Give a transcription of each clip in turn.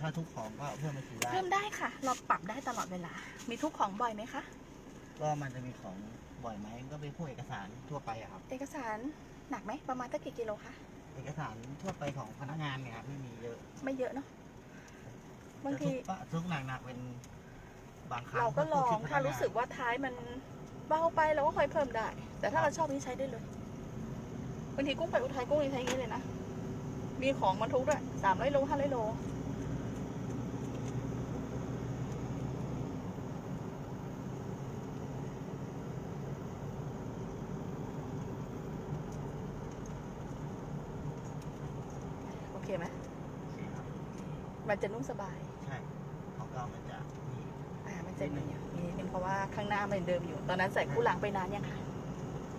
ถ้าทุกของก็เพิ่มมาทีได้เพิ่มได้ค่ะ เราปรับได้ตลอดเวลา มีทุกของบ่อยไหมคะ ก็มันจะมีของบ่อยไหมก็เป็นพวกเอกสารทั่วไปอะครับ เอกสารหนักไหมประมาณตั้งกี่กิโลคะ เอกสารทั่วไปของพนักงานเนี่ยครับไม่มีเยอะไม่เยอะเนาะ บางแต่ทีทุกปะทุกหนักๆเป็นบางครั้งเราก็ลองพวชุดพนัถ้ารู้สึกว่าท้ายมันเบาไปเราก็ค่อยเพิ่มได้ แต่ถ้าเราชอบนี้ใช้ได้เลยบางทีกุ้งไปอุทัยกุ้งยังใช้อย่างนี้เลยนะมีของบรรทุกด้วยสามร้อยโลห้าร้อยโล โอเคไหม โอเคครับ มัน จะนุ่มสบาย ใช่ของเก่ามันจะมีอ่ามันจะมีอยู่มีนิดนึงเพราะว่าข้างหน้ามันเดิมอยู่ ตอนนั้นใส่คู่หลังไปนานยังคะ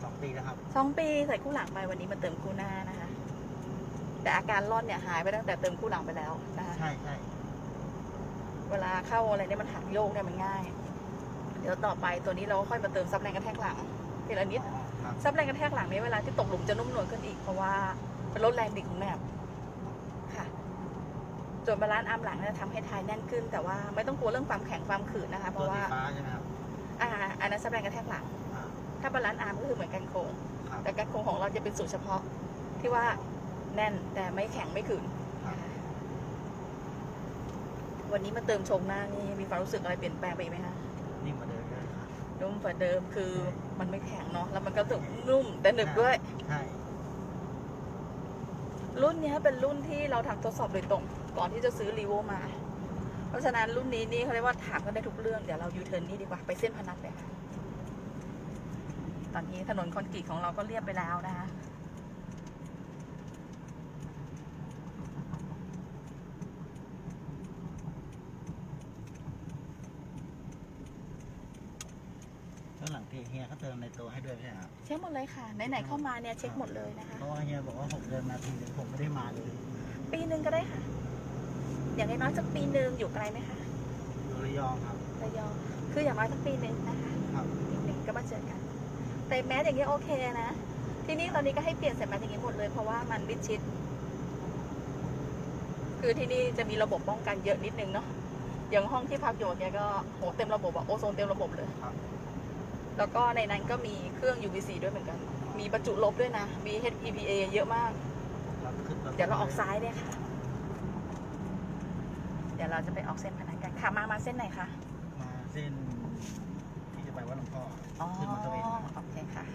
สองปีแล้วครับสองปีใส่คู่หลังไปวันนี้มาเติมคู่หน้านะคะ แต่อาการร่อนเนี่ยหายไปตั้งแต่เติมคู่หลังไปแล้วนะคะใช่ใช่เวลาเข้าอะไรเนี่ยมันหักโยกเนี่ยมันง่าย เดี๋ยวต่อไปตัวนี้เราก็ค่อยมาเติมซับแรงกระแทกหลังทีละนิดอ๋อครับซับแรงกระแทกหลังนี้เวลาที่ตกหลุมจะนุ่มนวลขึ้นอีกเพราะว่าเป็นลดแรงบิดของแนบค่ะ ส่วนบาลานซ์อาร์มหลังเนี่ยทำให้ท้ายแน่นขึ้น แต่ว่าไม่ต้องกลัวเรื่องความแข็งความขืนนะคะ เพตัวราะสีว่าฟ้าใช่ไหมครับอ่าอันนั้นซับแรงกระแทกหลัง อ่าถ้าบาลานซ์อาร์มก็คือเหมือนกันโครงครับ แต่การโครงของเราจะเป็นสูตรเฉพาะที่ว่าแน่นแต่ไม่แข็งไม่ขืนครับ วันนี้มาเติมชมหน้านี่มีความรู้สึกอะไรเปลี่ยนแปลงไปอีกไหมคะนิ่มกว่าเดิมเลยครับ นุ่มกว่าเดิมคือมันไม่แข็งเนาะแล้วมันก็ถึงนุ่มแต่หนึบด้วย ใช่รุ่นเนี้ยเป็นรุ่นที่เราทำทดสอบโดยตรง ก่อนที่จะซื้อรีโวมา เพราะฉะนั้นรุ่นนี้นี่เขาเรียกว่าถามกันได้ทุกเรื่อง เดี๋ยวเรายูเทิร์นนี่ดีกว่าไปเส้นพนัสเลยค่ะ ตอนนี้ถนนคอนกรีตของเราก็เรียบไปแล้วนะคะแล้วหลังที่เฮียเขาเติมในตัวให้ด้วยไม่ใช่ครับเช็คหมดเลยค่ะไหนๆเข้ามาเนี่ยเช็คหมดเลยนะคะเพราะว่าเฮียบอกว่าผมเดินมาทีนึงผมไม่ได้มาเลยปีหนึ่งก็ได้ค่ะ อย่างน้อยๆสักปีหนึ่งอยู่ไกลไหมคะอยู่ระยองครับ ระยองคืออย่างน้อยสักปีหนึ่งนะคะครับปีหนึ่งก็มาเจอกัน แต่แมสอย่างนี้โอเคนะ ที่นี่ตอนนี้ก็ให้เปลี่ยนใส่แมสอย่างนี้หมดเลยเพราะว่ามันมิดชิด คือที่นี่จะมีระบบป้องกันเยอะนิดนึงเนาะอย่างห้องที่พักอยู่เนี่ยก็โหเต็มระบบอะโอโซนเต็มระบบเลยครับ แล้วก็ในนั้นก็มีเครื่อง UVC ด้วยเหมือนกัน มีประจุลบด้วยนะ มี HEPA เยอะมากเราขึ้นรถเดี๋ยวเราออกซ้ายเนี่ยค่ะเดี๋ยวเราจะไปออกเส้นพนันกันค่ะ มา มาเส้นไหนคะ มาเส้นที่จะไปวัดหลวงพ่อออ๋อ ขึ้นมอเตอร์เวย์มาโอเคค่ะ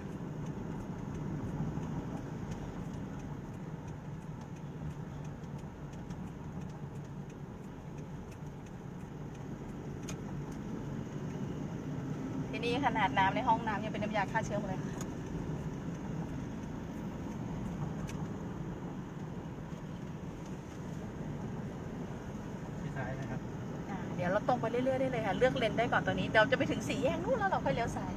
ที่นี่ขนาดน้ำในห้องน้ำยังเป็นน้ำยาฆ่าเชื้อหมดเลยค่ะ ที่ซ้ายนะครับ อ่าเดี๋ยว เราตรงไปเรื่อยๆได้เลยค่ะ เลือกเลนได้ก่อนตอนนี้เราจะไปถึงสี่แยกนู่นแล้วเราค่อยเลี้ยวซ้าย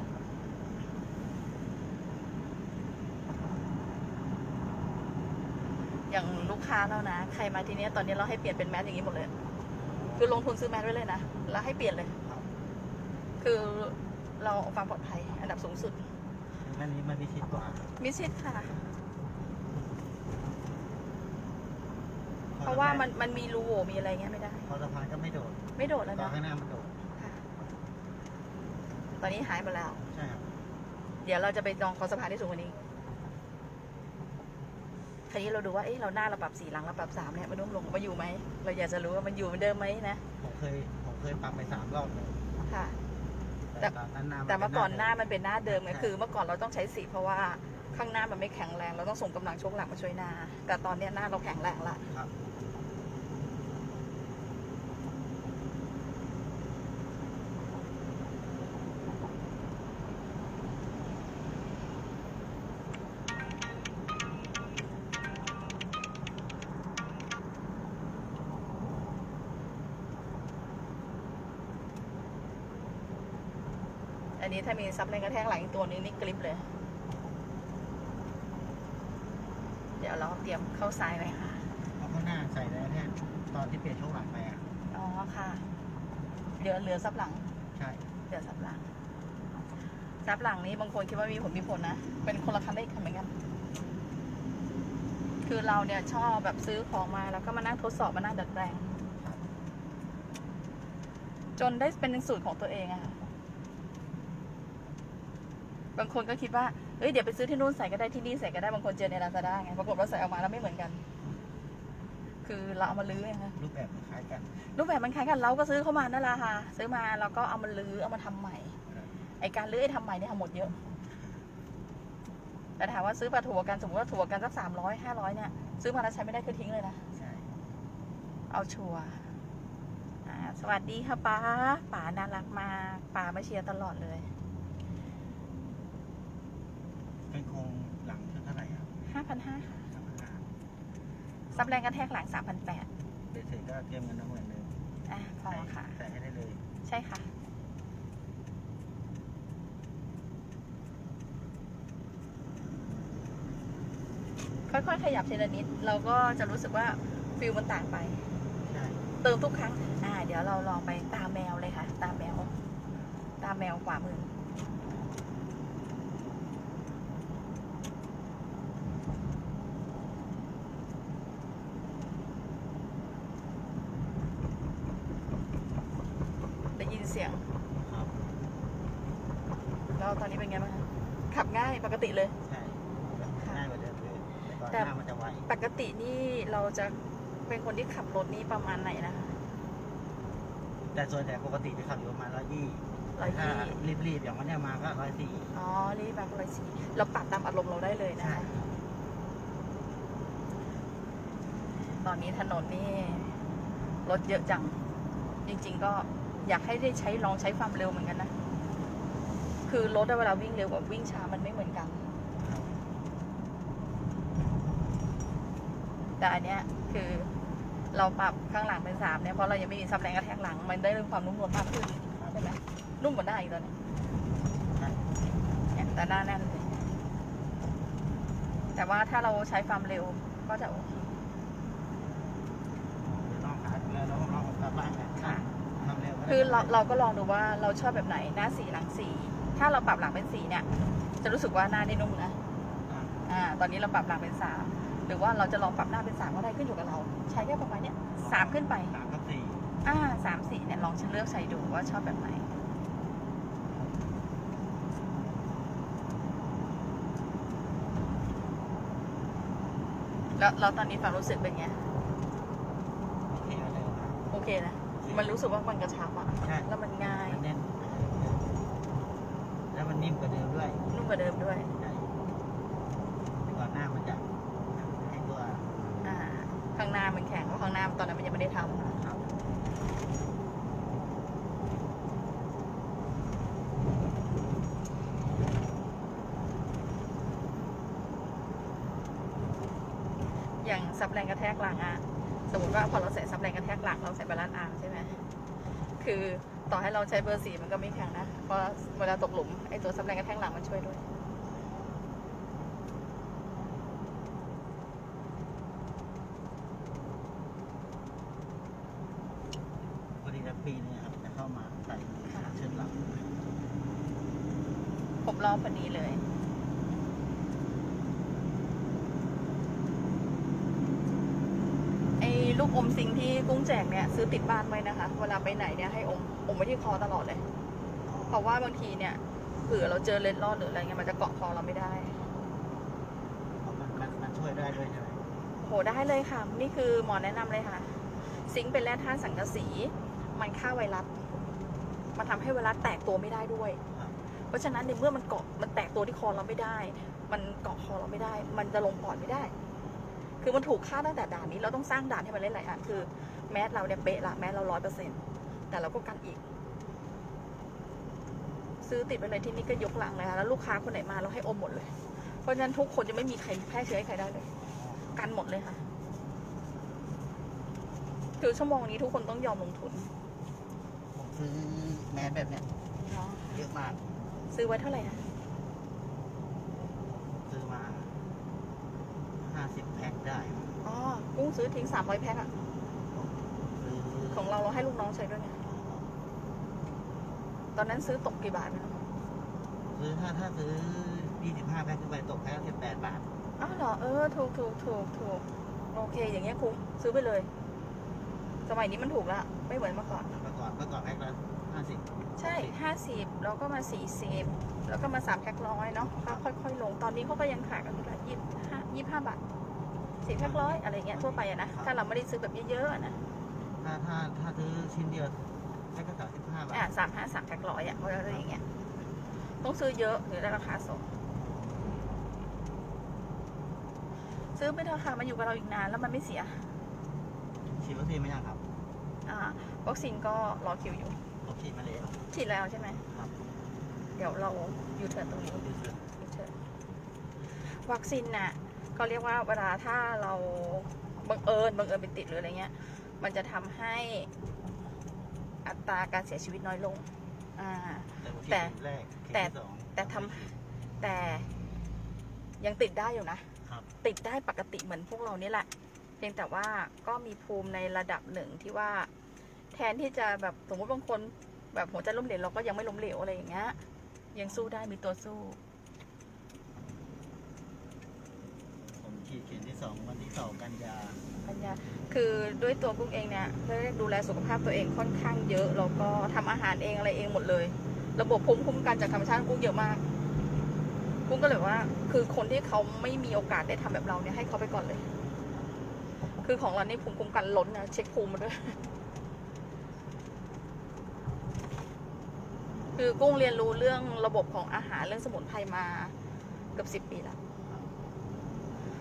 อย่างลูกค้าเรานะ ใครมาทีเนี้ยตอนนี้เราให้เปลี่ยนเป็นแมสอย่างนี้หมดเลย คือลงทุนซื้อแมสไว้เลยนะ แล้วให้เปลี่ยนเลยครับคือเราเอาความปลอดภัย อันดับสูงสุดนั่นนี้มันมีชิดกว่ามิชิดค่ะ เพราะว่ามันมันมีรูโหว่มีอะไรเงี้ยไม่ได้ พอสะพานก็ไม่โดด ไม่โดดแล้วตอนนะข้างหน้ามันโดดค่ะตอนนี้หายไปแล้ว ใช่ครับเดี๋ยวเราจะไปจองคอสะพานที่สูงกว่านี้ทีนี้เราดูว่า เอ๊ะ เราหน้าเราปรับสีหลังเราปรับสามเนี่ย มันนุ่มลงมาอยู่ไหม เราอยากจะรู้ว่ามันอยู่เหมือนเดิมไหมนะ ผมเคยผมเคยปรับไปสามรอบเลยค่ะ แต่ตอนนั้นหน้าแต่เมื่อก่อนหน้าเป็มันเป็นหน้าเดิมไง คือ เมื่อก่อนเราต้องใช้สีเพราะว่าข้างหน้ามันไม่แข็งแรง เราต้องส่งกำลังชกหลังมาช่วยหน้า แต่ตอนเนี้ยหน้าเราแข็งแรงละ ครับ นนี้ถ้ามีซับแรงกระแทกหลังอีกตัวนึงนี่กริปเลย เดี๋ยวเราเตรียมเข้าซ้ายไว้ค่ะเพราะข้างหน้าใส่แล้วแค่ตอนที่เปลี่ยนช่วงหลังไปอะอ๋อค่ะเหลือเหลือซับหลัง ใช่เหลือซับหลังซับหลังนี้บางคนคิดว่ามีผลมีผลนะ เป็นคนละคันได้อีกคันเหมือนกันคือเราเนี่ยชอบแบบซื้อของมาแล้วก็มานั่งทดสอบมานั่งดัดแปลงจนได้เป็นสูตรของตัวเองอะค่ะ บางคนก็คิดว่า เอ้ย เดี๋ยวไปซื้อที่นู่นใส่ก็ได้ที่นี่ใส่ก็ได้ บางคนเจอในลาซาด้าไง ปรากฏว่าใส่ออกมาแล้วไม่เหมือนกัน คือเราเอามาลื้อไงคะรูปแบบมันคล้ายกัน รูปแบบมันคล้ายกัน เราก็ซื้อเข้ามานั่นแหละค่ะ ซื้อมาเราก็เอามาลื้อ เอามาทำใหม่ ไอการลื้อไอทำใหม่เนี่ยทำหมดเยอะ แต่ถามว่าซื้อปลาถั่วกัน สมมติว่าถั่วกันสักสามร้อยห้าร้อยเนี่ย ซื้อมาแล้วใช้ไม่ได้คือทิ้งเลยนะ ใช่ เอาชัวร์สวัสดีค่ะป้า ป๋าน่ารักมาก ป๋ามาเชียร์ตลอดเลย เป็นโครงหลังเท่าไหร่อะห้าพันห้าค่ะสามพันห้าซับแรงกระแทกหลังสามพันแปดเดี๋ยวเสร็จก็เตรียมเงินมาหมื่นหนึ่งอ่าพอค่ะ ใส่ให้ได้เลย ใช่ค่ะ ค่อยๆ ขยับทีละนิด เราก็จะรู้สึกว่าฟิลมันต่างไป ใช่เติมทุกครั้ง อ่า เดี๋ยวเราลองไปตามแมวเลยค่ะ ตามแมว ตามแมวขวามือ ได้ยิน เสียงครับ แล้วตอนนี้เป็นไงบ้างคะขับง่ายปกติเลย ใช่ง่ายกว่าเดิมเลยแต่ก่อนแต่หน้ามันจะไวปกตินี่เราจะเป็นคนที่ขับรถนี่ประมาณไหนนะคะ แต่ส่วนใหญ่ปกติจะขับอยู่ประมาณร้อยยี่ร้อยยี่ถ้ารีบๆอย่างวันเนี้ยมาก็ร้อยสี่อ๋อรีบแบบร้อยสี่เราปรับตามอารมณ์เราได้เลยนะใช่คะตอนนี้ถนนนี่รถเยอะจัง จริง ๆ ก็ อยากให้ได้ใช้ลองใช้ความเร็วเหมือนกันนะ คือรถเวลาวิ่งเร็วกับวิ่งช้ามันไม่เหมือนกัน แต่อันเนี้ยคือเราปรับข้างหลังเป็นสามเนี่ยเพราะเรายังไม่มีซับแรงกระแทกหลัง มันได้เรื่องความนุ่มนวลมากขึ้นใช่ไหมนุ่มกว่าหน้าอีกตอนนี้แต่หน้าแน่นเลยแต่ว่าถ้าเราใช้ความเร็วก็จะโอเค เดี๋ยวลองหาแล้วเราลองกลับบ้านกัน ค่ะ ทำเร็วก็ได้ คือเราเราก็ลองดูว่าเราชอบแบบไหนหน้าสีหลังสี ถ้าเราปรับหลังเป็นสีเนี่ย จะรู้สึกว่าหน้าได้นุ่มนะอ่าอ่าตอนนี้เราปรับหลังเป็นสามหรือว่าเราจะลองปรับหน้าเป็นสามก็ได้ขึ้นอยู่กับเรา ใช้แค่ประมาณเนี้ยสามขึ้นไปสามกับสี่อ่าสามสี่เนี่ยลองเลือกใช้ดูว่าชอบแบบไหนแล้วเราตอนนี้ความรู้สึกเป็นไงโอเคก็เลยครับโอเคนะ มันรู้สึกว่ามันกระชับอะ ใช่แล้วมันง่าย มันแน่นแล้วมันนิ่มกว่าเดิมด้วยนุ่มกว่าเดิมด้วย ใช่แต่ก่อนหน้ามันจะแข็งกว่าอ่า ข้างหน้ามันแข็งเพราะข้างหน้าตอนนั้นมันยังไม่ได้ทำครับอย่างซับแรงกระแทกหลังอะสมมติว่าพอเราใส่ซับแรงกระแทกหลังเราใส่บาลานซ์อาร์มใช่ไหม คือต่อให้เราใช้เบอร์สี่มันก็ไม่แข็งนะเพราะเวลาตกหลุมไอ้ตัวซับแรงกระแทกหลังมันช่วยด้วย พอดีจะปีนึงครับจะเข้ามาใส่เชิญหลัง ครบรอบพอดีเลย ไอ้ลูกอมซิงที่กุ้งแจกเนี่ยซื้อติดบ้านไว้นะคะ เวลาไปไหนเนี่ยให้อมอมไว้ที่คอตลอดเลย เพราะว่าบางทีเนี่ยเผื่อเราเจอเลนส์รอดหรืออะไรเงี้ยมันจะเกาะคอเราไม่ได้มันมันมันช่วยได้ด้วยใช่ไหมโหได้เลยค่ะ นี่คือหมอแนะนำเลยค่ะ ซิงค์เป็นแร่ธาตุสังกะสี มันฆ่าไวรัสมันทำให้ไวรัสแตกตัวไม่ได้ด้วยครับเพราะฉะนั้นในเมื่อมันเกาะมันแตกตัวที่คอเราไม่ได้ มันเกาะคอเราไม่ได้ มันจะลงปอดไม่ได้ คือมันถูกฆ่าตั้งแต่ด่านนี้เราต้องสร้างด่านให้มันเล่นหลายอันคือแมสเราเนี่ยเป๊ะละแมสเราร้อยเปอร์เซ็นแต่เราก็กันอีก ซื้อติดไปเลยที่นี่ก็ยกหลังเลยค่ะแล้วลูกค้าคนไหนมาเราให้อมหมดเลย เพราะฉะนั้นทุกคนจะไม่มีใครแพร่เชื้อให้ใครได้เลย กันหมดเลยค่ะคือชั่วโมงนี้ทุกคนต้องยอมลงทุนผมซื้อแมสแบบเนี้ยเนาะเยอะมาก ซื้อไว้เท่าไหร่คะ ซื้อมาห้าสิบแพ็ค ได้อ๋อกุ้งซื้อทิ้งสามร้อยแพ็คอะซื้อของเราเราให้ลูกน้องใช้ด้วยไงตอนนั้นซื้อตกกี่บาทนะซื้อถ้าถ้าซื้อยี่สิบห้าแพ็คขึ้นไปตกแพ็คละสิบแปดบาทอ้าวเหรอเออถูกถูกถูกถูกโอเค อย่างเงี้ยคุ้มซื้อไปเลย สมัยนี้มันถูกแล้วไม่เหมือนเมื่อก่อนเมื่อก่อนเมื่อก่อนแพ็คละห้าสิบใช่ห้าสิบแล้วก็มาสี่สิบแล้วก็มาสามแพ็คร้อยเนาะก็ค่อย ๆ ลงตอนนี้เขาก็ยังขายกันอยู่ละยี่ห้ายี่ห้าบาท สี่แพ็คร้อยอะไรเงี้ยทั่วไปอะนะ ถ้าเราไม่ได้ซื้อแบบเยอะๆอะนะ ถ้าถ้าถ้าซื้อชิ้นเดียวแพ็คก็สามสิบห้าบาทอะสามห้าสามแพ็คร้อยอะเพราะอะไรอย่างเงี้ย ต้องซื้อเยอะถึงได้ราคาส่ง ซื้อไปเถอะค่ะมันอยู่กับเราอีกนานแล้วมันไม่เสีย ฉีดวัคซีนไหมยังครับอ่าวัคซีนก็รอคิวอยู่ผมฉีดมาแล้วฉีดแล้วใช่ไหม ครับเดี๋ยวเรายูเทิร์นตรงนี้ ดูเถอะยูเทิร์นวัคซีนน่ะ ก็เรียกว่าเวลาถ้าเราบังเอิญบังเอิญไปติดหรืออะไรเงี้ย มันจะทำให้อัตราการเสียชีวิตน้อยลง อ่า แต่ผมฉีดแต่เข็มแรกเข็มแต่ที่สองแต่ทำแต่ยังติดได้อยู่นะครับติดได้ปกติเหมือนพวกเรานี่แหละ เพียงแต่ว่าก็มีภูมิในระดับหนึ่งที่ว่า แทนที่จะแบบสมมติบางคน แบบหัวใจล้มเหลวเราก็ยังไม่ล้มเหลวอะไรอย่างเงี้ย ยังสู้ได้มีตัวสู้ ผม ฉีดเข็มที่สองวันที่สองกันยาปัญญาคือด้วยตัวกุ้งเองเนี่ยเพื่อดูแลสุขภาพตัวเองค่อนข้างเยอะแล้วก็ทำอาหารเองอะไรเองหมดเลย ระบบภูมิคุ้มกันจากธรรมชาติกุ้งเยอะมาก กุ้งก็เลยว่า คือคนที่เขาไม่มีโอกาสได้ทำแบบเราเนี่ยให้เขาไปก่อนเลย คือของเรานี่ภูมิคุ้มกันล้นนะเช็คภูมิมาด้วย คือกุ้งเรียนรู้เรื่องระบบของอาหารเรื่องสมุนไพรมาเกือบสิบปีแล้ว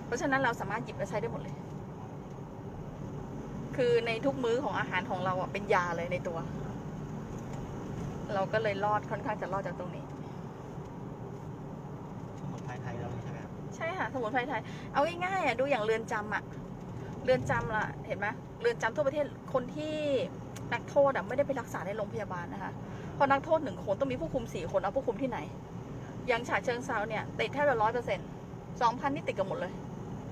เพราะฉะนั้นเราสามารถหยิบมาใช้ได้หมดเลย คือในทุกมื้อของอาหารของเราอะเป็นยาเลยในตัว เราก็เลยรอดค่อนข้างจะรอดจากตรงนี้ สมุนไพรไทยเรานี่ใช่ไหมครับใช่ค่ะสมุนไพรไทย เอาง่ายๆอะดูอย่างเรือนจำอะ เรือนจำล่ะ เห็นไหมเรือนจำทั่วประเทศคนที่นักโทษอะไม่ได้ไปรักษาในโรงพยาบาลนะคะเพราะนักโทษหนึ่งคนต้องมีผู้คุมสี่คนเอาผู้คุมที่ไหน อย่างฉะเชิงเซาเนี่ยติดแทบจะร้อยเปอร์เซ็นต์สองพันนี่ติดกันหมดเลย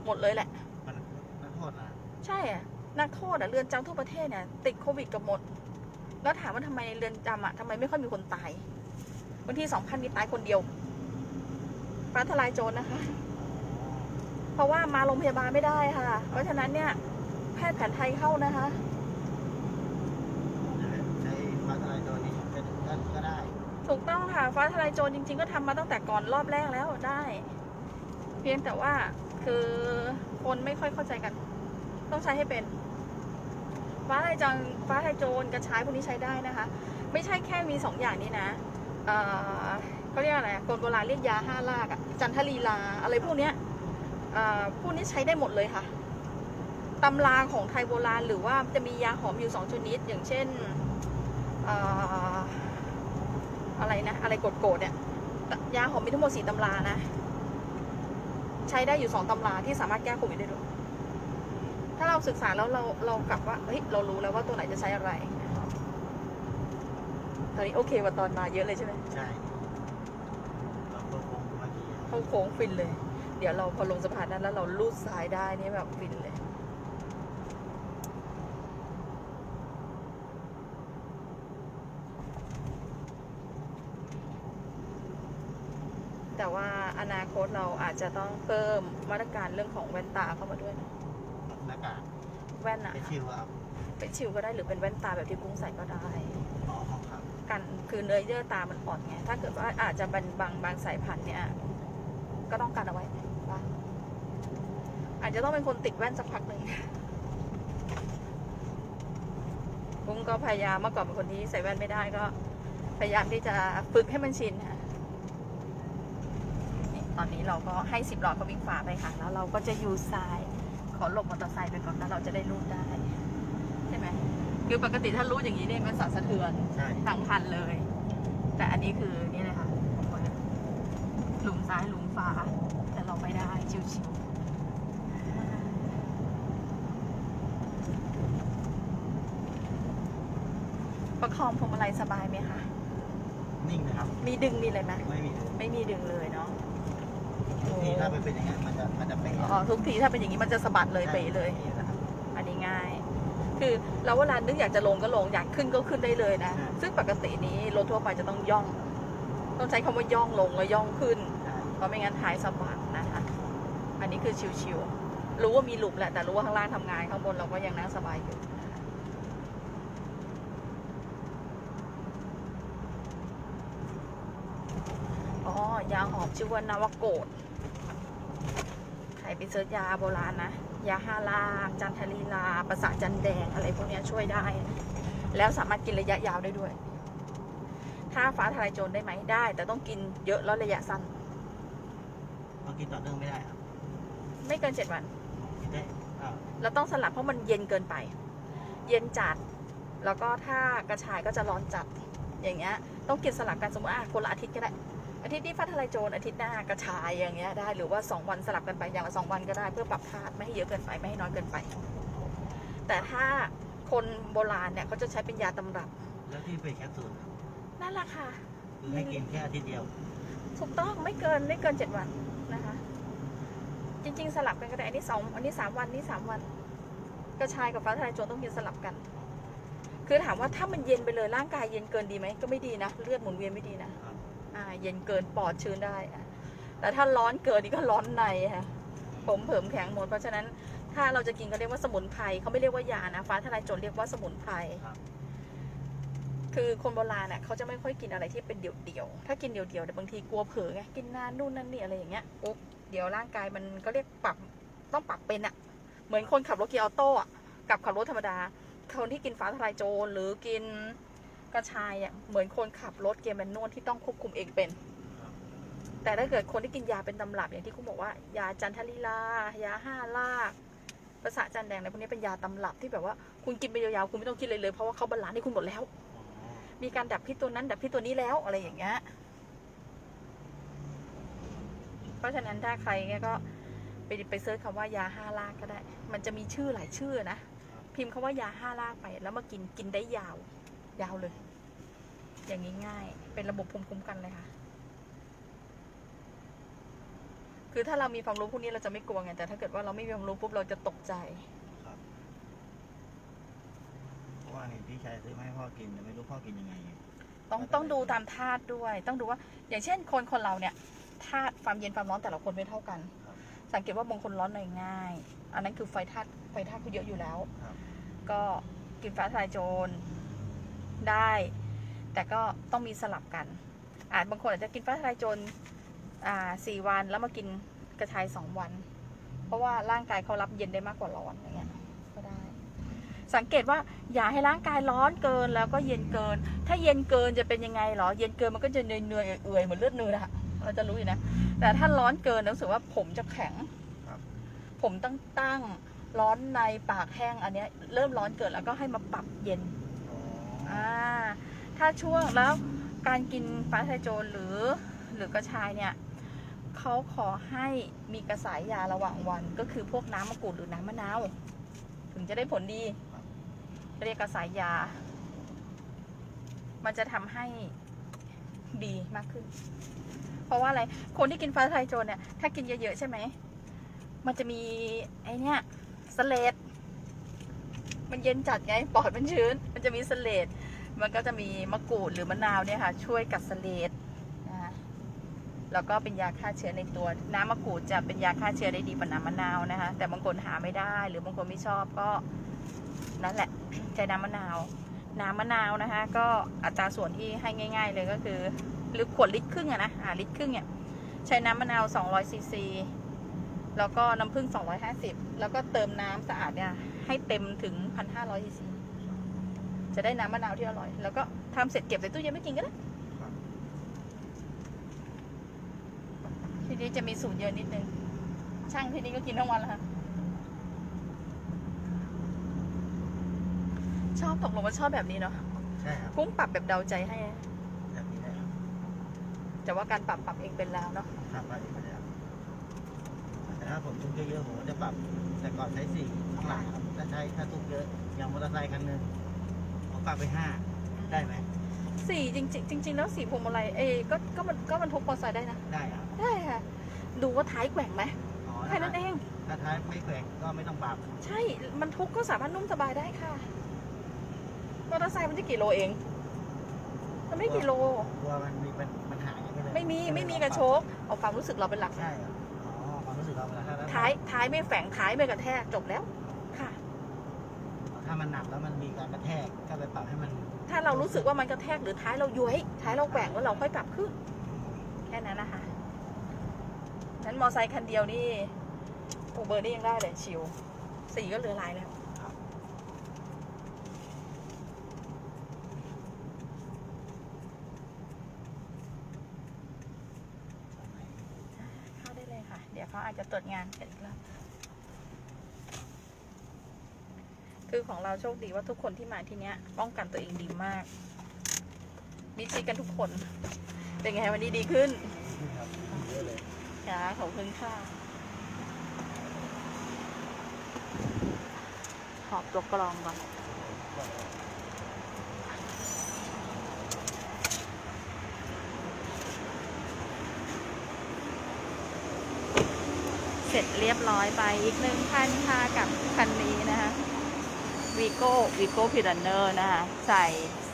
หมดเลยแหละ มันนักโทษนะใช่อะนักโทษอะเรือนจำทั่วประเทศเนี่ยติดโควิดกับหมด แล้วถามว่าทำไมเรือนจำอะทำไมไม่ค่อยมีคนตายบางทีสองพันมีตายคนเดียวฟ้าทลายโจรนะคะ เพราะว่ามาโรงพยาบาลไม่ได้ค่ะ เพราะฉะนั้นเนี่ย แพทย์แผนไทยเข้านะคะ ใช้ฟ้าทลายโจรนี่ก็ก็ก็ได้ถูกต้องค่ะฟ้าทลายโจรจริง ๆ ก็ทำมาตั้งแต่ก่อนรอบแรกแล้วได้ เพียงแต่ว่า คือคนไม่ค่อยเข้าใจกัน ต้องใช้ให้เป็น ฟ้าไทยโจรฟ้าไทยโจรกระชายพวกนี้ใช้ได้นะคะ ไม่ใช่แค่มีสองอย่างนี้นะเขาเรียกอะไรคนโบราณเรียกยาห้าลากอะจันทลีลาอะไรพวกเนี้ยพวกนี้ใช้ได้หมดเลยค่ะตำราของไทยโบราณ หรือว่าจะมียาหอมอยู่สองชนิด อย่างเช่นอะไรนะ อะไรโกรธๆเนี่ยยาหอมมีทั้งหมดสี่ตำรานะ ใช้ได้อยู่สองตำราที่สามารถแก้โควิดได้ด้วยถ้าเราศึกษาแล้วเราเรากลับว่าเฮ้ยเรารู้แล้วว่าตัวไหนจะใช้อะไร ตอนนี้โอเคกว่าตอนมาเยอะเลยใช่ไหมใช่เราก็คงเมื่อกี้ เข้าโค้งฟินเลย เดี๋ยวเราพอลงสะพานนั้นแล้วเราลูดซ้ายได้นี่แบบฟินเลย แต่ว่าอนา คตเราอาจจะต้องเพิ่มมาตรการเรื่องของแว่นตาเข้ามาด้วยนะหน้ากากแว่นอะเป็นชิวครับเป็นชิวก็ได้หรือเป็นแว่นตาแบบที่กุ้งใส่ก็ได้อ๋อครับกันคือเนื้อเยื่อตามันอ่อนไงถ้าเกิดว่าอาจจะบางบางบางสายพันธุ์เนี่ยก็ต้องกันเอาไว้บ้างอาจจะต้องเป็นคนติดแว่นสักพักหนึ่งกุ้งก็พยายามเมื่อก่อนเป็นคนที่ใส่แว่นไม่ได้ก็ พยายามที่จะฝึกให้มันชินค่ะนี่ ตอนนี้เราก็ให้สิบล้อเขาวิ่งฝ่าไปค่ะ แล้วเราก็จะอยู่ซ้าย ขอหลบมอเตอร์ไซค์ไปก่อนแล้วเราจะได้รูดได้ ใช่ไหมคือปกติถ้ารูดอย่างนี้เนี่ยมันสั่นสะเทือนใช่ทั้งคันเลย แต่อันนี้คือนี่เลยค่ะหลุมซ้ายหลุมฝาแต่เราไม่ได้ชิวๆประคองพวงมาลัยสบายไหมคะ นิ่งนะครับ มีดึงมีอะไรไหมไม่มีเลยไม่มีดึงเลยเนาะ ทีถ้าเป็นอย่างนี้มันจะมันจะเป็นอ๋อทุกทีถ้าเป็นอย่างนี้มันจะสะบัดเลยไปเลย อันนี้ง่าย คือเราเวลานึกอยากจะลงก็ลงอยากขึ้นก็ขึ้นได้เลยนะ ซึ่งปกตินี้รถทั่วไปจะต้องย่อง ต้องใช้คำว่าย่องลงและย่องขึ้น เพราะไม่งั้นท้ายสะบัดนะคะ อันนี้คือชิวๆรู้ว่ามีหลุมแหละแต่รู้ว่าข้างล่างทำงานข้างบนเราก็ยังนั่งสบายอยู่อ๋อยางหอมชื่อว่านาวโกด รไปเสิร์ชยาโบราณนะ ยาฮาลาจันทลีลา ประสาทจันแดง อะไรพวกเนี้ยช่วยได้ แล้วสามารถกินระยะยาวได้ด้วย ถ้าฟ้าทลายโจรได้ไหมได้ แต่ต้องกินเยอะแล้วระยะสั้นเรากินต่อเนื่องไม่ได้ครับไม่เกินเจ็ดวัน กินได้อ่าเราต้องสลับเพราะมันเย็นเกินไป เย็นจัด แล้วก็ถ้ากระชายก็จะร้อนจัด อย่างเงี้ย ต้องกินสลับกันสมมติอะคนละอาทิตย์ก็ได้ อาทิตย์นี้ฟ้าทลายโจรอาทิตย์หน้ากระชายอย่างเงี้ยได้หรือว่าสองวันสลับกันไปอย่างละสองวันก็ได้เพื่อปรับธาตุไม่ให้เยอะเกินไปไม่ให้น้อยเกินไป แต่ถ้าคนโบราณเนี่ยเขาจะใช้เป็นยาตำรับแล้วที่เป็นแคปซูลครับนั่นแหละค่ะคือให้กินแค่อาทิตย์เดียวถูกต้องไม่เกินไม่เกินเจ็ดวันนะคะ จริง ๆ สลับกันก็ได้อันนี้สองอันนี้สามวันนี้สามวัน กระชายกับฟ้าทลายโจรต้องกินสลับกัน คือถามว่าถ้ามันเย็นไปเลยร่างกายเย็นเกินดีไหมก็ไม่ดีนะเลือดหมุนเวียนไม่ดีนะครับ อ่า เย็นเกินปอดชื้นได้อะแต่ถ้าร้อนเกินนี่ก็ร้อนในค่ะผมเผิมแข็งหมด เพราะฉะนั้นถ้าเราจะกินก็เรียกว่าสมุนไพรเขาไม่เรียกว่ายานะฟ้าทลายโจรเรียกว่าสมุนไพรครับคือคนโบราณน่ะเขาจะไม่ค่อยกินอะไรที่เป็นเดี่ยวๆถ้ากินเดี่ยวๆแต่บางทีกลัวเผลอไงกินนานนู่นนั่นนี่อะไรอย่างเงี้ยปุ๊บเดี๋ยวร่างกายมันก็เรียกปรับต้องปรับเป็นอะเหมือนคนขับรถเกียร์ออโต้อะกับขับรถธรรมดาคนที่กินฟ้าทลายโจรหรือกิน กระชายอะเหมือนคนขับรถเกียร์แมนนวลที่ต้องควบคุมเองเป็น แต่ถ้าเกิดคนที่กินยาเป็นตำรับอย่างที่คุณบอกว่า ยาจันทลีลายาห้าลากประสาจันแดงในพวกนี้เป็นยาตำรับที่แบบว่าคุณกินไปยาวๆคุณไม่ต้องคิดเลยเลยเพราะว่าเขาบรรลันซ์ให้คุณหมดแล้ว มีการดับพิษตัวนั้น ดับพิษตัวนี้แล้วอะไรอย่างเงี้ยเพราะฉะนั้นถ้าใครเนี่ยก็ไปไปเซิร์ชคำว่ายาห้าลากก็ได้ มันจะมีชื่อหลายชื่อนะ พิมพ์คำว่ายาห้าลากไป แล้วมากินกินได้ยาว ยาวเลย อย่างนี้ง่ายเป็นระบบภูมิคุ้มกันเลยค่ะ คือถ้าเรามีความรู้พวกนี้เราจะไม่กลัวไงแต่ถ้าเกิดว่าเราไม่มีความรู้ปุ๊บเราจะตกใจครับเพราะว่าเห็นพี่ชายซื้อมาให้พ่อกินแต่ไม่รู้พ่อกินยังไงต้องต้องดูตามธาตุด้วย ต้องดูว่า อย่างเช่นคนคนเราเนี่ยธาตุความเย็นความร้อนแต่ละคนไม่เท่ากัน ครับ สังเกตว่าบางคนร้อนหน่อยง่าย อันนั้นคือไฟธาตุไฟธาตุเขาเยอะอยู่แล้ว ครับ ก็กินฟ้าทลายโจรได้ แต่ก็ต้องมีสลับกันอาจบางคนอาจจะกินฟ้าทลายโจรอ่าสี่วันแล้วมากินกระชายสองวัน เพราะว่าร่างกายเขารับเย็นได้มากกว่าร้อนอย่างเงี้ยก็ได้ สังเกตว่าอย่าให้ร่างกายร้อนเกินแล้วก็เย็นเกิน ถ้าเย็นเกินจะเป็นยังไงเหรอ เย็นเกินมันก็จะเนื่อยๆเอื่อยๆเหมือนเลือดเนื้ออะเราจะรู้อยู่นะ แต่ถ้าร้อนเกินรู้สึกว่าผมจะแข็งครับผมตั้งตั้งร้อนในปากแห้งอันเนี้ยเริ่มร้อนเกินแล้วก็ให้มาปรับเย็นอ๋ออ่า ถ้าช่วงแล้วการกินฟ้าไทโจรหรือหรือกระชายเนี่ยเขาขอให้มีกระสายยาระหว่างวัน ก็คือพวกน้ำมะกรูดหรือน้ำมะนาวถึงจะได้ผลดี เรียกกระสายยา มันจะทำให้ดีมากขึ้น เพราะว่าอะไรคนที่กินฟ้าไทโจรเนี่ยถ้ากินเยอะๆใช่ไหมมันจะมีไอเนี่ยสเลดมันเย็นจัดไงปอดมันชื้น มันจะมีสเลด มันก็จะมีมะกรูดหรือมะนาวเนี่ยค่ะ ช่วยกัดสเลดนะคะแล้วก็เป็นยาฆ่าเชื้อในตัว น้ำมะกรูดจะเป็นยาฆ่าเชื้อได้ดีกว่าน้ำมะนาวนะคะ แต่บางคนหาไม่ได้ หรือบางคนไม่ชอบก็นั่นแหละใช้น้ำมะนาว น้ำมะนาวนะคะ ก็อัตราส่วนที่ให้ง่าย ๆ เลยก็คือหรือขวดลิตรครึ่งอะนะอ่าลิตรครึ่งเนี่ยใช้น้ำมะนาว 200ซีซีแล้วก็น้ำผึ้ง250 แล้วก็เติมน้ำสะอาดเนี่ยให้เต็มถึง 1,500ซีซี จะได้น้ำมะนาวที่อร่อย แล้วก็ทำเสร็จเก็บใส่ตู้เย็นไม่กินก็ได้ครับทีนี้จะมีสูตรเยอะนิดนึง ช่างที่นี่ก็กินทั้งวันแล้วค่ะ ชอบตกลงว่าชอบแบบนี้เนาะใช่ครับกุ้งปรับแบบเดาใจให้ แบบนี้ได้ครับแต่ว่าการปรับปรับเองเป็นแล้วเนาะครับไปอีกแล้วแต่ถ้าผมทุกเยอะๆผมก็จะปรับ แต่ก่อนใช้สี่ข้างหลังครับถ้าใช้ถ้าทุกเยอะอย่างมอเตอร์ไซค์คันหนึ่งผม ปรับไปห้าได้ไหมสีจริงๆจริง ๆ แล้วสีพวงมาลัยเอยก็ก็มันก็มันทุกมอเตอร์ไซค์ได้นะ ได้ครับได้ค่ะ ดูว่าท้ายแกว่งไหมอ๋อแค่นั้นเอง ถ้าท้ายไม่แกว่งก็ไม่ต้องปรับใช่ มันทุกก็สามารถนุ่มสบายได้ค่ะ มอเตอร์ไซค์มันจะกี่โลเอง มันไม่กี่โล กลัวมันมีปัญหาอย่างนี้เลยไม่มีไม่มีกระโชกเอาความรู้สึกเราเป็นหลัก ใช่ครับอ๋อความรู้สึกเราเวลาถ้าท้ายท้ายไม่แฝงท้ายไม่กระแทกจบแล้วค่ะ ถ้ามันหนักแล้วมันมีการกระแทกก็ไปปรับให้มันถ้าเรารู้สึกว่ามันกระแทกหรือท้ายเราย้วยท้ายเราแกว่งแล้วเราค่อยปรับขึ้น แค่ค่นั้นนะคะนั้นมอไซค์คันเดียวนี่อูเบอร์นี่ยังได้เลยชิวสีก็เหลือหลายแล้วครับเข้าได้เลยค่ะ เดี๋ยวเขาอาจจะตรวจงานกันอีกรอบ คือของเราโชคดีว่าทุกคนที่มาที่เนี้ยป้องกันตัวเองดีมากมีชีกันทุกคน เป็นไงวันนี้ดีขึ้นครับเยอะเลยค่ะขอบคุณค่ะขอบตัวกรองก่อนเสร็จเรียบร้อยไปอีกหนึ่งคันค่ะกับคันนี้นะคะ วีโก้วีโก้พิรันเนอร์นะคะใส่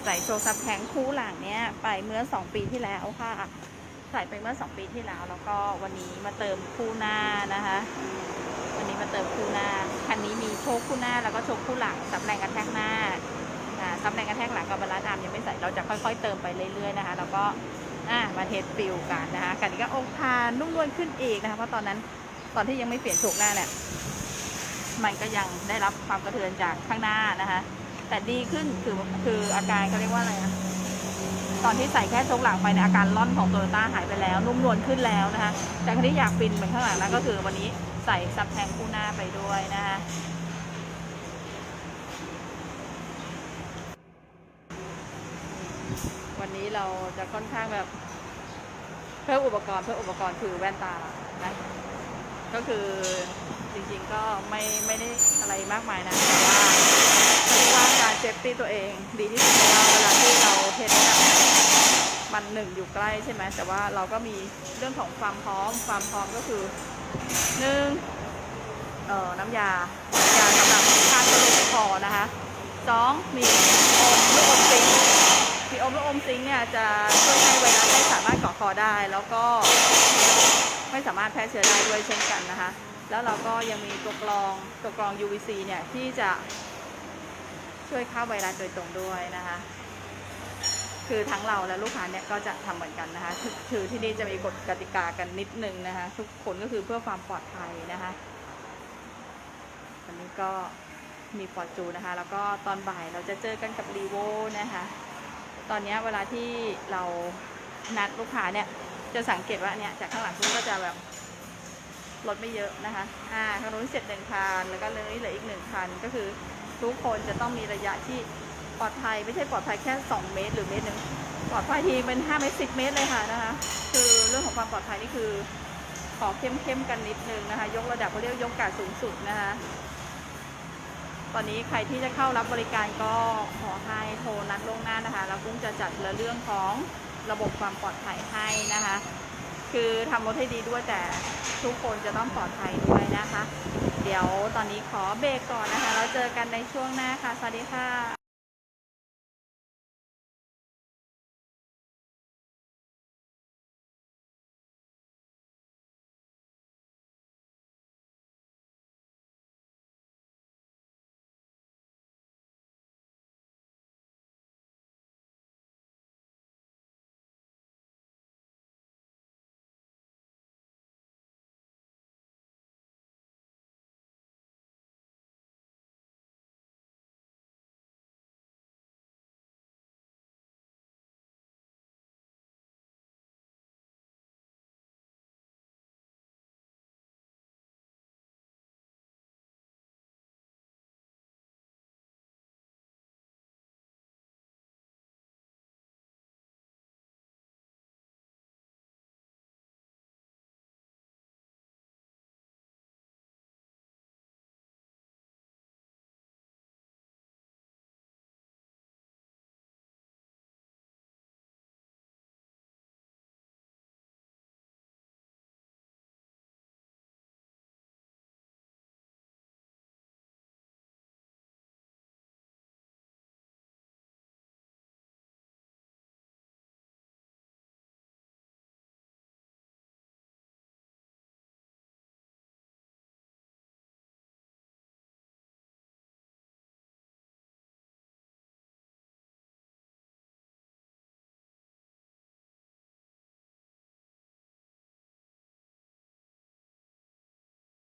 ใส่โชว์ซับแทงคู่หลังเนี้ยไปเมื่อ 2 ปีที่แล้วค่ะ ใส่ไปเมื่อ 2 ปีที่แล้ว แล้วก็วันนี้มาเติมคู่หน้านะคะ วันนี้มาเติมคู่หน้าคันนี้มีโชคคู่หน้าแล้วก็โชคคู่หลังซับแรงกระแทกหน้าอ่าซับแรงกระแทกหลังกับบาลานซ์อาร์มยังไม่ใส่เราจะค่อย ๆ เติมไปเรื่อยๆนะคะ แล้วก็มาเทสฟิลกันนะคะคันนี้ก็องคานุ่มนวลขึ้นอีกนะคะเพราะตอนนั้นตอนที่ยังไม่เปลี่ยนโชคหน้าเนี่ย มันก็ยังได้รับความกระเทือนจากข้างหน้านะคะ แต่ดีขึ้นคือคืออาการเขาเรียกว่าอะไรนะตอนที่ใส่แค่ชคหลังไปในยอาการล่อนของโตโยต้าหายไปแล้ว นุ่มนวลขึ้นแล้วนะคะแต่คนที่อยากฟินเหมือนข้างหลังนะก็คือวันนี้ใส่ซับแทงคู่หน้าไปด้วยนะคะวันนี้เราจะค่อนข้างแบบเพิ่มอุปกรณ์เพิ่มอุปกรณ์คือแว่นตานะ ก็คือจริงๆก็ไม่ไม่ได้อะไรมากมายนะแต่ว่าเรียกว่าการเซฟตี้ตัวเองดีที่สุดเพราะว่าเวลาที่เราเทสระดับมันหนึ่งอยู่ใกล้ใช่ไหมแต่ว่าเราก็มีเรื่องของความพร้อม ความพร้อมก็คือหนึ่งเอ่อน้ำยาน้ำยาสำหรับฆ่าเชื้อโรคคอนะคะสองมีอมลูกอมซิงมีอมลูกอมซิงเนี่ยจะช่วยให้ไวรัสไม่สามารถเกาะคอได้ แล้วก็ ไม่สามารถแพร่เชื้อได้ด้วยเช่นกันนะคะ แล้วเราก็ยังมีตัวกรองตัวกรอง UVC เนี่ยที่จะช่วยฆ่าไวรัสโดยตรงด้วยนะคะ คือทั้งเราและลูกค้าเนี่ยก็จะทำเหมือนกันนะคะคือที่นี่จะมีกฎกติกากันนิดนึงนะคะ ทุกคนก็คือเพื่อความปลอดภัยนะคะวันนี้ก็มีฟอร์จูนะคะ แล้วก็ตอนบ่ายเราจะเจอกันกับรีโวนะคะ ตอนนี้เวลาที่เรานัดลูกค้าเนี่ย จะสังเกตว่าเนี่ยจากข้างหลังคุณก็จะแบบรถไม่เยอะนะคะ อ่าข้างนู้นเสร็จหนึ่งคันแล้วก็เลยเหลืออีกหนึ่งคันก็คือทุกคนจะต้องมีระยะที่ปลอดภัยไม่ใช่ปลอดภัยแค่ 2 เมตร หรือเมตรหนึ่งปลอดภัยทีเป็น 5 เมตร 10 เมตรเลยค่ะนะคะ คือเรื่องของความปลอดภัยนี่คือขอเข้มเข้มๆกันนิดนึงนะคะ ยกระดับเขาเรียกยกกาดสูงสุดนะคะ ตอนนี้ใครที่จะเข้ารับบริการก็ขอให้โทรนัดล่วงหน้านะคะ แล้วกุ้งจะจัดเรื่องของ ระบบความปลอดภัยให้นะคะ คือทำรถให้ดีด้วยแต่ทุกคนจะต้องปลอดภัยด้วยนะคะ เดี๋ยวตอนนี้ขอเบรกก่อนนะคะ แล้วเจอกันในช่วงหน้าค่ะ สวัสดีค่ะ